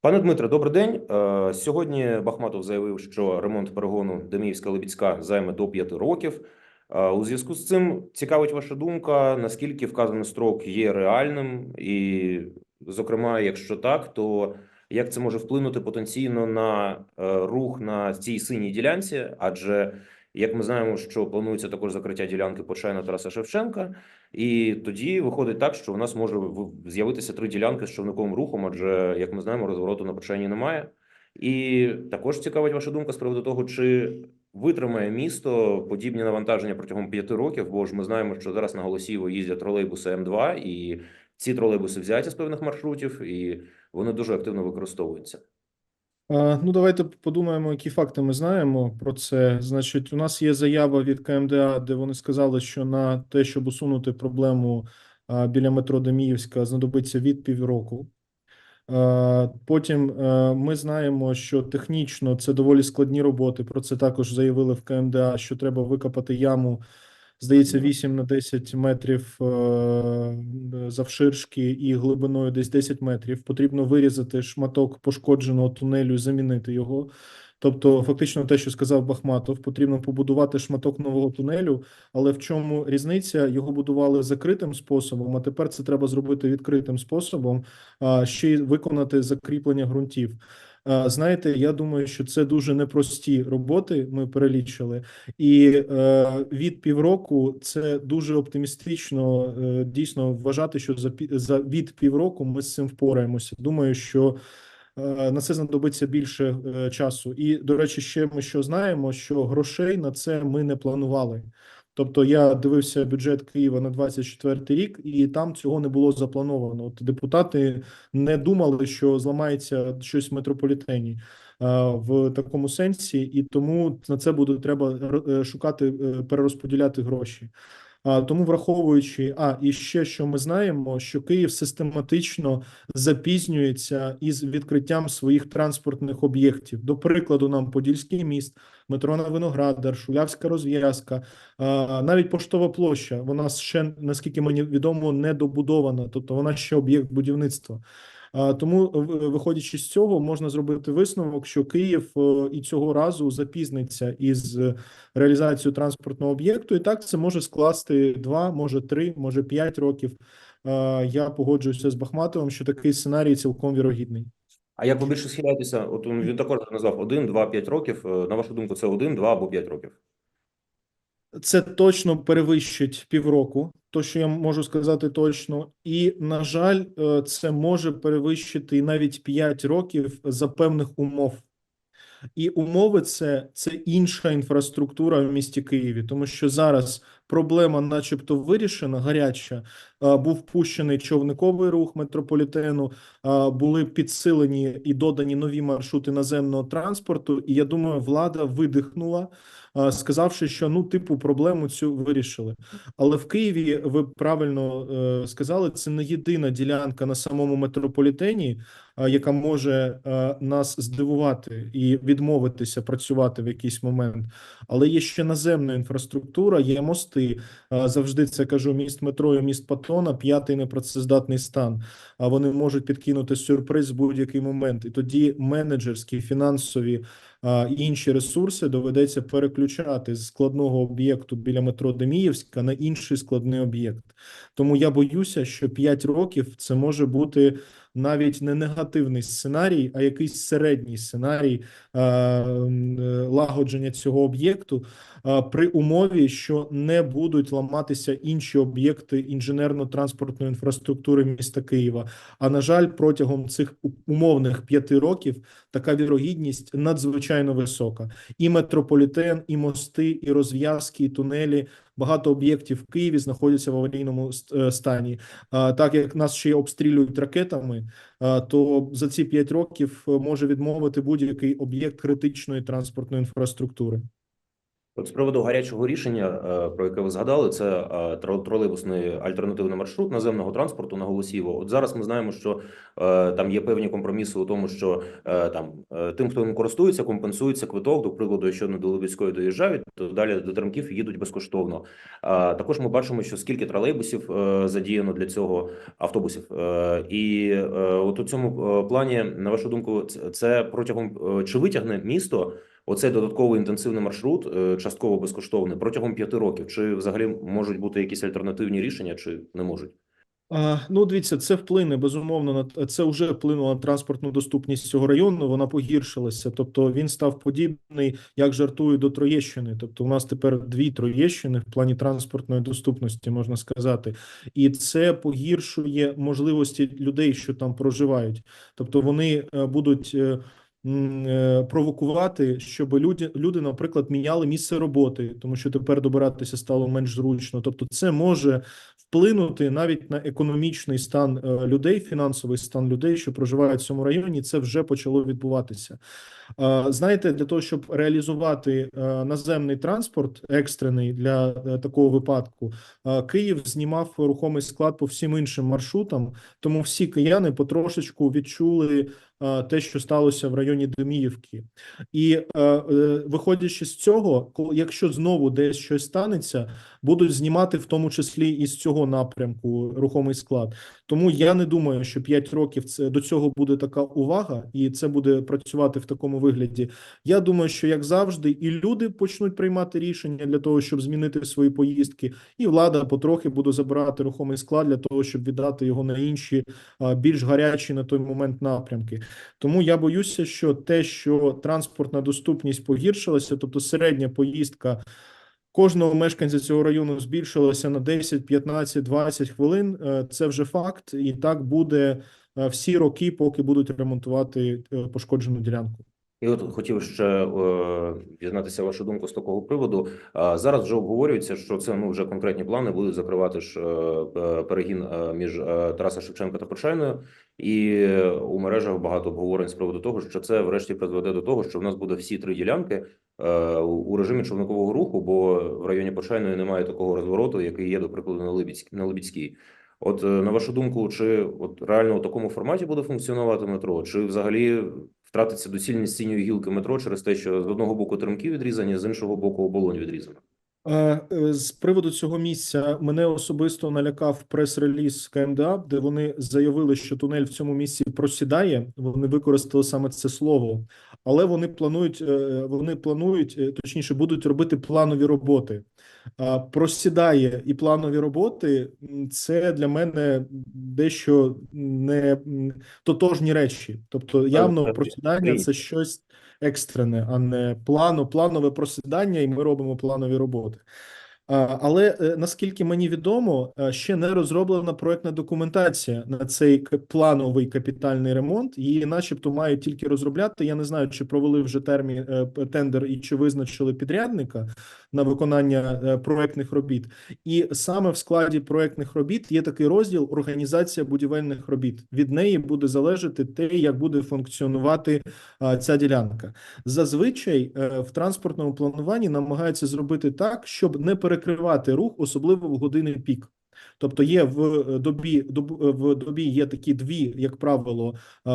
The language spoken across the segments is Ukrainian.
Пане Дмитре, добрий день. Е, Сьогодні Бахматов заявив, що ремонт перегону Деміївська Лебідська займе до 5 років. Е, У зв'язку з цим цікавить ваша думка, наскільки вказаний строк є реальним, і, зокрема, якщо так, то як це може вплинути потенційно на е, рух на цій синій ділянці? Адже як ми знаємо, що планується також закриття ділянки Почайна Тараса Шевченка, і тоді виходить так, що у нас може з'явитися три ділянки з човниковим рухом, адже, як ми знаємо, розвороту на Почайні немає. І також цікавить ваша думка з приводу того, чи витримає місто подібні навантаження протягом п'яти років, бо ж ми знаємо, що зараз на Голосіїво їздять тролейбуси М2, і ці тролейбуси взяті з певних маршрутів, і вони дуже активно використовуються. А, Ну, давайте подумаємо, які факти ми знаємо про це. Значить, у нас є заява від КМДА, де вони сказали, що на те, щоб усунути проблему біля метро Деміївська, знадобиться від півроку. Потім е, ми знаємо, що технічно це доволі складні роботи. Про це також заявили в КМДА, що треба викопати яму, здається, 8 на 10 метрів е, завширшки і глибиною десь 10 метрів. Потрібно вирізати шматок пошкодженого тунелю і замінити його. Тобто, фактично, те, що сказав Бахматов, потрібно побудувати шматок нового тунелю. Але в чому різниця? Його будували закритим способом, а тепер це треба зробити відкритим способом, а ще й виконати закріплення ґрунтів. Знаєте, я думаю, що це дуже непрості роботи. Ми перелічили, і е, від півроку це дуже оптимістично е, дійсно вважати, що за за від півроку ми з цим впораємося. Думаю, що е, на це знадобиться більше часу. І до речі, ще ми що знаємо, що грошей на це ми не планували. Тобто я дивився бюджет Києва на 24 рік, і там цього не було заплановано. От депутати не думали, що зламається щось в метрополітені в такому сенсі, і тому на це буде треба е, шукати е, перерозподіляти гроші. А тому, враховуючи, а і ще що ми знаємо, що Київ систематично запізнюється із відкриттям своїх транспортних об'єктів. До прикладу, нам Подільський міст, метро на Виноградар, Шулявська розв'язка, навіть поштова площа. Вона ще наскільки мені відомо не добудована, тобто вона ще об'єкт будівництва. Тому, виходячи з цього, можна зробити висновок, що Київ е, і цього разу запізниться із е, реалізацією транспортного об'єкту, і так це може скласти два, може три, може п'ять років. Е, Я погоджуюся з Бахматовим, що такий сценарій цілком вірогідний. А як ви більше схиляєтеся? От він також назвав 1, 2, 5 років. Е, На вашу думку, це 1, 2 або 5 років? Це точно перевищить півроку, то що я можу сказати точно, і на жаль, е, це може перевищити навіть 5 років за певних умов. І умови це, це інша інфраструктура в місті Києві, тому що зараз проблема, начебто, вирішена, гаряча. Був пущений човниковий рух метрополітену, були підсилені і додані нові маршрути наземного транспорту. І я думаю, влада видихнула, сказавши, що ну, типу, проблему цю вирішили. Але в Києві ви правильно е, сказали, це не єдина ділянка на самому метрополітені, яка може е, нас здивувати і відмовитися працювати в якийсь момент. Але є ще наземна інфраструктура, є мости. Е, Завжди це кажу: міст метро і міст Патона, п'ятий непрацездатний стан. А вони можуть підкинути сюрприз в будь-який момент. І тоді менеджерські, фінансові і інші ресурси доведеться переключати з складного об'єкту біля метро Деміївська на інший складний об'єкт. Тому я боюся, що 5 років це може бути навіть не негативний сценарій, а якийсь середній сценарій е, лагодження цього об'єкту е, при умові, що не будуть ламатися інші об'єкти інженерно-транспортної інфраструктури міста Києва. А на жаль, протягом цих умовних п'яти років така вірогідність надзвичайно висока. І метрополітен, і мости, і розв'язки, і тунелі. Багато об'єктів в Києві знаходяться в аварійному е, стані. Так як нас ще й обстрілюють ракетами, то за ці 5 років е, може відмовити будь-який об'єкт критичної транспортної інфраструктури. От з приводу гарячого рішення, е, про яке ви згадали, це е, тролейбусний альтернативний маршрут наземного транспорту на Голосіво. От зараз ми знаємо, що е, там є певні компроміси у тому, що там тим, хто ним користується, компенсується квиток. До прикладу, якщо не до Либідської доїжджають, то далі до Теремків їдуть безкоштовно. Також ми бачимо, що скільки тролейбусів задіяно для цього автобусів. І от у цьому плані, на вашу думку, це- протягом чи витягне місто оцей додатковий інтенсивний маршрут, е, частково безкоштовний, протягом п'яти років? Чи взагалі можуть бути якісь альтернативні рішення, чи не можуть? Ну, дивіться, це вплине безумовно на це вже вплинуло на транспортну доступність цього району. Вона погіршилася. Тобто він став подібний, як жартують до Троєщини. Тобто, у нас тепер дві Троєщини в плані транспортної доступності, можна сказати, і це погіршує можливості людей, що там проживають. Тобто, вони е, будуть. Е, Провокувати, щоб люди, люди, наприклад, міняли місце роботи, тому що тепер добиратися стало менш зручно. Тобто, це може вплинути навіть на економічний стан е, людей, фінансовий стан людей, що проживають в цьому районі. Це вже почало відбуватися. Знаєте, для того, щоб реалізувати е, наземний транспорт екстрений для такого випадку, Київ знімав рухомий склад по всім іншим маршрутам, тому всі кияни потрошечку відчули те, що сталося в районі Деміївки. І е, е, виходячи з цього, якщо знову десь щось станеться, будуть знімати в тому числі і з цього напрямку рухомий склад. Тому я не думаю, що 5 років це до цього буде така увага, і це буде працювати в такому вигляді. Я думаю, що як завжди, і люди почнуть приймати рішення для того, щоб змінити свої поїздки, і влада потрохи буде забирати рухомий склад для того, щоб віддати його на інші більш гарячі на той момент напрямки. Тому я боюся, що те, що транспортна доступність погіршилася, тобто середня поїздка кожного мешканця цього району збільшилася на 10, 15, 20 хвилин. е, Це вже факт, і так буде е, всі роки, поки будуть ремонтувати е, пошкоджену ділянку. І от хотів ще е, дізнатися вашу думку з такого приводу. Зараз вже обговорюється, що це ну вже конкретні плани будуть закривати ж е, е, перегін між Тараса Шевченка та Почайною, і у мережах багато обговорень з приводу того, що це врешті призведе до того, що в нас буде всі три ділянки у режимі човникового руху, бо в районі Почайної немає такого розвороту, який є, до прикладу, на Либідській. На Либідській. От на вашу думку, чи от реально у такому форматі буде функціонувати метро, чи взагалі втратиться доцільність синьої гілки метро через те, що з одного боку теремки відрізані, з іншого боку оболонь відрізана? Е, е, З приводу цього місця мене особисто налякав прес-реліз КМДА, де вони заявили, що тунель в цьому місці просідає. Вони використали саме це слово, але вони планують, е, вони планують, точніше, будуть робити планові роботи. Просідає і планові роботи це для мене дещо не тотожні речі. Тобто, явно просідання це щось екстрене, а не плану, планове просідання, і ми робимо планові роботи. Але е, наскільки мені відомо, е, ще не розроблена проектна документація на цей плановий капітальний ремонт. Її, начебто, мають тільки розробляти. Я не знаю, чи провели вже термін е, тендер і чи визначили підрядника на виконання проектних робіт. І саме в складі проектних робіт є такий розділ організація будівельних робіт. Від неї буде залежати те, як буде функціонувати ця ділянка. Зазвичай в транспортному плануванні намагаються зробити так, щоб не перекривати рух, особливо в години пік. Тобто є в е, добі е, в добі є такі дві, як правило,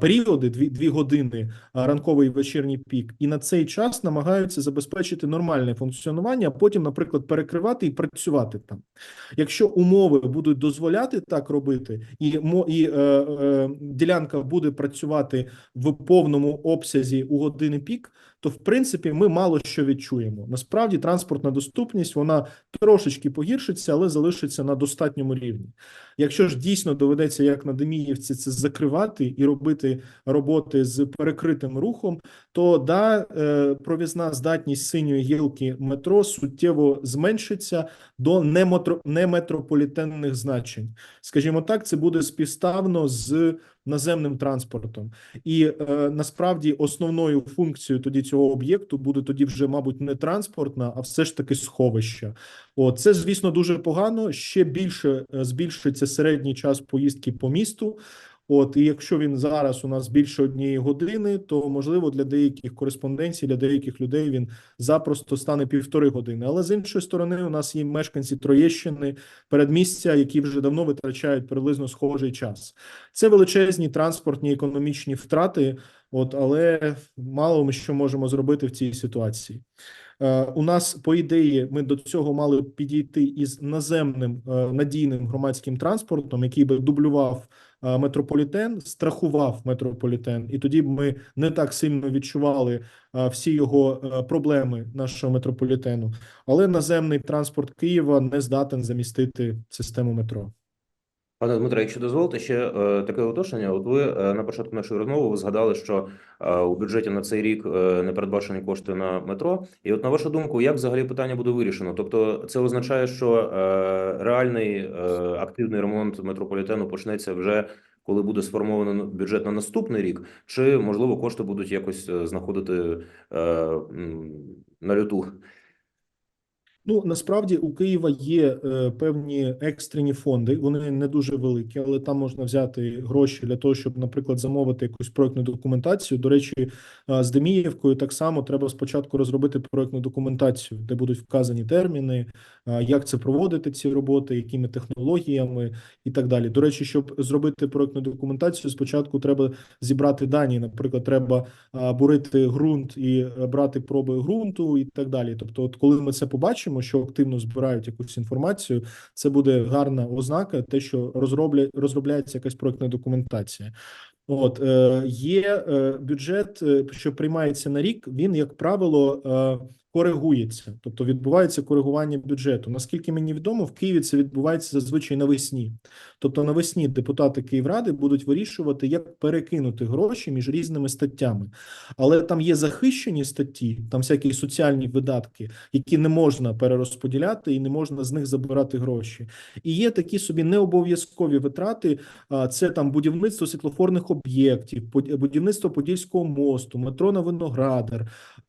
періоди, дві, дві години ранковий і вечірній пік, і на цей час намагаються забезпечити нормальне функціонування, а потім, наприклад, перекривати і працювати там. Якщо умови будуть дозволяти так робити, і і е, е, ділянка буде працювати в повному обсязі у години пік, то в принципі ми мало що відчуємо. Насправді транспортна доступність вона трошечки погіршиться, але залишиться на достатньому рівні. Якщо ж дійсно доведеться, як на Деміївці, це закривати і робити роботи з перекритим рухом, то да, е, провізна здатність синьої гілки метро суттєво зменшиться до неметро, неметрополітенних значень. Скажімо так, це буде співставно з наземним транспортом. І е, насправді основною функцією тоді цього об'єкту буде тоді вже, мабуть, не транспортна, а все ж таки сховище. О, це, звісно, дуже погано. Ще більше е, збільшиться середній час поїздки по місту. От, і якщо він зараз у нас більше однієї години, то можливо для деяких кореспонденцій, для деяких людей він запросто стане півтори години. Але з іншої сторони, у нас є мешканці Троєщини, передмістя, які вже давно витрачають приблизно схожий час. Це величезні транспортні економічні втрати. От, але мало ми що можемо зробити в цій ситуації. Е, У нас, по ідеї, ми до цього мали підійти із наземним е, надійним громадським транспортом, який би дублював метрополітен, страхував метрополітен, і тоді б ми не так сильно відчували е, всі його е, проблеми нашого метрополітену. Але наземний транспорт Києва не здатен замістити систему метро. Пане Дмитро, якщо дозволите, ще е, таке уточнення. От ви е, на початку нашої розмови ви згадали, що е, у бюджеті на цей рік не передбачені кошти на метро. І от на вашу думку, як взагалі питання буде вирішено? Тобто, це означає, що реальний активний ремонт метрополітену почнеться вже коли буде сформовано бюджет на наступний рік, чи можливо кошти будуть якось знаходити на люту? Ну насправді у Києва є е, певні екстрені фонди. Вони не дуже великі, але там можна взяти гроші для того, щоб, наприклад, замовити якусь проектну документацію. До речі, е, з Деміївкою так само треба спочатку розробити проектну документацію, де будуть вказані терміни, е, як це проводити ці роботи, якими технологіями і так далі. До речі, щоб зробити проектну документацію, спочатку треба зібрати дані. Наприклад, треба бурити ґрунт і е, брати проби ґрунту і так далі. Тобто, от коли ми це побачимо, що активно збирають якусь інформацію, це буде гарна ознака, те, що розробля, розробляється якась проектна документація. От е, є е, бюджет, е, що приймається на рік. Він, як правило, коригується, тобто відбувається коригування бюджету. Наскільки мені відомо, в Києві це відбувається зазвичай навесні. Тобто навесні депутати Київради будуть вирішувати, як перекинути гроші між різними статтями. Але там є захищені статті, там всякі соціальні видатки, які не можна перерозподіляти і не можна з них забирати гроші. І є такі собі необов'язкові витрати. Це там будівництво світлофорних об'єктів, будівництво Подільського мосту, метро на Виноградар,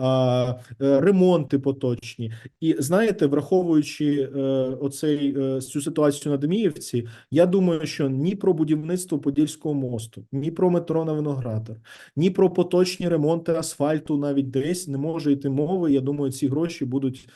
е, ремонти поточні. І знаєте, враховуючи е, оцей е, цю ситуацію на Деміївці, я думаю, що ні про будівництво Подільського мосту, ні про метро на Виноградар, ні про поточні ремонти асфальту навіть десь не може йти мови. Я думаю, ці гроші будуть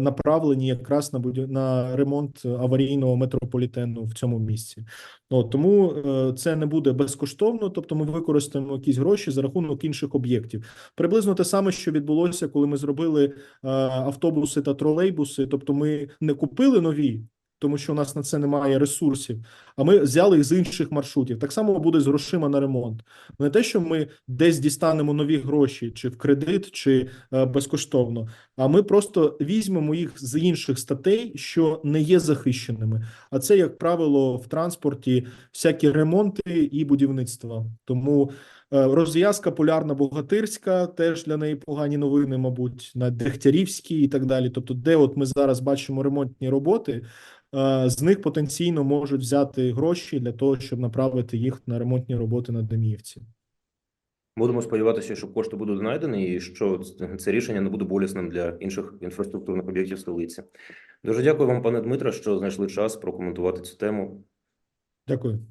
направлені якраз на будів... на ремонт аварійного метрополітену в цьому місці. От, тому е, це не буде безкоштовно, тобто ми використаємо якісь гроші за рахунок інших об'єктів. Приблизно те саме, що відбулося, коли ми зробили е, автобуси та тролейбуси. Тобто, ми не купили нові. Тому що у нас на це немає ресурсів, а ми взяли їх з інших маршрутів. Так само буде з грошима на ремонт. Не те, що ми десь дістанемо нові гроші, чи в кредит, чи е, безкоштовно. А ми просто візьмемо їх з інших статей, що не є захищеними. А це, як правило, в транспорті всякі ремонти і будівництва. Тому е, розв'язка полярна богатирська теж для неї погані новини, мабуть, на Дегтярівській і так далі. Тобто, де от ми зараз бачимо ремонтні роботи. Е, З них потенційно можуть взяти гроші для того, щоб направити їх на ремонтні роботи на Деміївці. Будемо сподіватися, що кошти будуть знайдені, і що це рішення не буде болісним для інших інфраструктурних об'єктів столиці. Дуже дякую вам, пане Дмитро, що знайшли час прокоментувати цю тему. Дякую.